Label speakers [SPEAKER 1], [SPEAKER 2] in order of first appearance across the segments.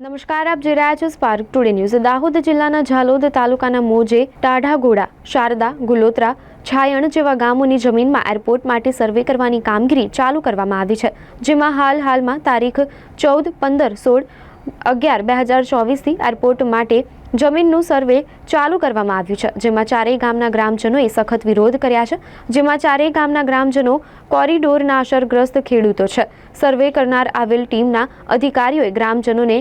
[SPEAKER 1] નમસ્કાર, આપ જોઈ રહ્યા છો સ્પાર્ક ટુડે ન્યૂઝ દાહોદ જિલ્લાના ઝાલોદ તાલુકાના મોજે ટાઢાગોડા શારદા, ગુલોત્રા, છાયણ જેવા ગામોની જમીનમાં એરપોર્ટ માટે સર્વે કરવાની કામગીરી ચાલુ કરવામાં આવી છે, જેમાં હાલ હાલમાં તારીખ ચૌદ, પંદર, સોળ, અગિયાર, બે હજાર ચોવીસથી એરપોર્ટ માટે જમીનનું સર્વે ચાલુ કરવામાં આવ્યું છે, જેમાં ચારેય ગામના ગ્રામજનોએ સખત વિરોધ કર્યા છે, જેમાં ચારેય ગામના ગ્રામજનો કોરિડોરના અસરગ્રસ્ત ખેડૂતો છે. સર્વે કરનાર આવેલ ટીમના અધિકારીઓએ ગ્રામજનોને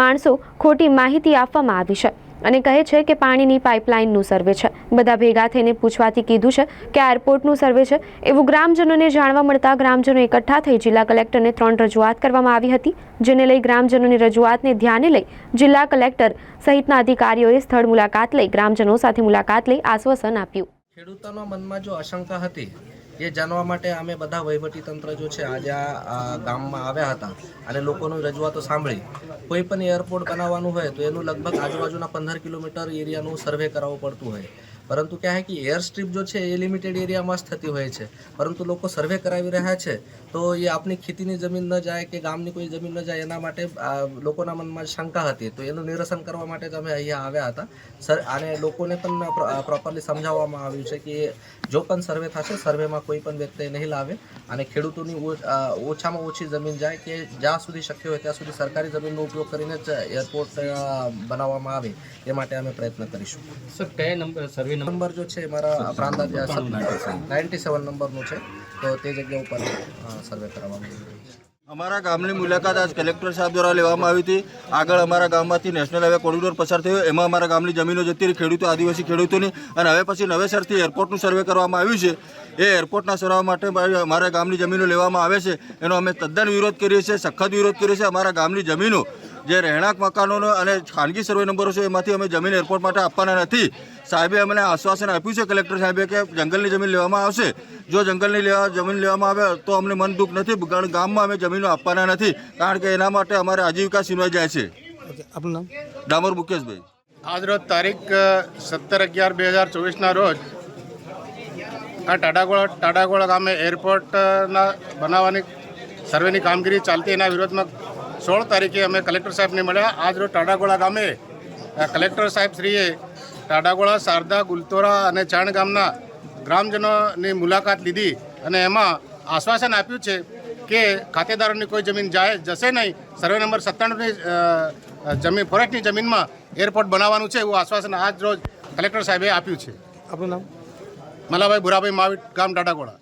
[SPEAKER 1] માણસો ખોટી માહિતી આપવામાં આવી છે. અને કહે છે કે પાણીની પાઇપલાઇનનું સર્વે છે. બધા ભેગા થઈને પૂછવાથી કીધું છે કે એરપોર્ટનું સર્વે છે. એવું ગ્રામજનોને જાણવા મળતા ગ્રામજનો એકઠા થઈ જિલ્લા કલેક્ટરને ત્રણ રજૂઆત કરવામાં આવી હતી, જેને લઈ ગ્રામજનોની રજૂઆતને ધ્યાને લઈ જિલ્લા કલેક્ટર સહિતના અધિકારીઓએ સ્થળ મુલાકાત લઈ ગ્રામજનો સાથે મુલાકાત લઈ આશ્વાસન આપ્યું.
[SPEAKER 2] ખેડૂતોના મનમાં જો આશંકા હતી એ જાણવા માટે અમે બધા વહીવટી તંત્ર જો છે, આજે આ ગામમાં આવ્યા હતા અને લોકોની રજૂઆતો સાંભળી. કોઈ પણ એરપોર્ટ બનાવવાનું હોય તો એનું લગભગ આજુબાજુના પંદર કિલોમીટર એરિયાનું સર્વે કરાવવું પડતું હોય. પરંતુ ક્યાં હે કે એર સ્ટ્રીપ જો છે એ લિમિટેડ એરિયામાં જ થતી હોય છે. પરંતુ લોકો સર્વે કરાવી રહ્યા છે, તો એ આપણી ખેતીની જમીન ન જાય કે ગામની કોઈ જમીન ન જાય, એના માટે લોકોના મનમાં શંકા હતી. તો એનું નિરસન કરવા માટે જ અમે અહીંયા આવ્યા હતા. સર, અને લોકોને પણ પ્રોપરલી સમજાવવામાં આવ્યું છે કે જો પણ સર્વે થશે સર્વેમાં કોઈ પણ વ્યક્તિ નહીં લાવે. અને ખેડૂતોની ઓછામાં ઓછી જમીન જાય કે જ્યાં સુધી શક્ય હોય ત્યાં સુધી સરકારી જમીનનો ઉપયોગ કરીને જ એરપોર્ટ બનાવવામાં આવે. એ માટે અમે પ્રયત્ન કરીશું.
[SPEAKER 3] સર, કયા નંબર સર્વે નંબર
[SPEAKER 2] નંબર જો છે મારા પ્રાંત નાઇન્ટી સેવન નંબરનું છે. તો તે જગ્યા ઉપર સર્વે કરવામાં આવ્યો
[SPEAKER 4] અમારા ગામની મુલાકાત આજ કલેક્ટર સાહેબ દ્વારા લેવામાં આવી હતી. આગળ અમારા ગામમાંથી નેશનલ હાઈવે કોરિડોર પસાર થયો. એમાં અમારા ગામની જમીનો જતી રહી. ખેડૂતો આદિવાસી ખેડૂતોની. અને હવે પછી નવેસરથી એરપોર્ટનું સર્વે કરવામાં આવ્યું છે. એ એરપોર્ટના સર્વે માટે અમારા ગામની જમીનો લેવામાં આવે છે. એનો અમે તદ્દન વિરોધ કરીએ છીએ સખત વિરોધ કરીએ છીએ. અમારા ગામની જમીનો જે રહેણાંક મકાનોનો અને ખાનગી સર્વે નંબરો છે એમાંથી અમે જમીન એરપોર્ટ માટે આપવાના નથી. સાહેબે અમને આશ્વાસન આપ્યું છે કલેક્ટર સાહેબે કે જંગલની જમીન લેવામાં આવશે. જો જંગલની લેવા જમીન લેવામાં આવે તો અમને મન દુઃખ નથી કારણ ગામમાં અમે જમીનો આપવાના નથી કારણ કે એના માટે અમારે આજીવિકા સીનવાઈ જાય છે.
[SPEAKER 3] આપનું નામ?
[SPEAKER 4] ડામોર મુકેશભાઈ.
[SPEAKER 5] આજરોજ તારીખ સત્તર અગિયાર બે હજાર ચોવીસના રોજ આ ટાડાગોળા ટાડાગોળા ગામે એરપોર્ટના બનાવવાની સર્વેની કામગીરી ચાલતી એના વિરોધમાં સોળ તારીખે અમે કલેક્ટર સાહેબને મળ્યા. આજરોજ ટાડાગોળા ગામે કલેક્ટર સાહેબ શ્રીએ ટાડાગોળા શારદા ગુલતોરા અને ચાણ ગામના ગ્રામજનોની મુલાકાત લીધી અને એમાં આશ્વાસન આપ્યું છે કે ખાતેદારોની કોઈ જમીન જાય જશે નહીં. સર્વે નંબર સત્તાણુંની જમીન ફોરેસ્ટની જમીનમાં એરપોર્ટ બનાવવાનું છે એવું આશ્વાસન આજ રોજ કલેક્ટર સાહેબે આપ્યું છે.
[SPEAKER 3] આપણું નામ?
[SPEAKER 5] મલાભાઈ ભુરાભાઈ માવી ગામ ટાટાકોડા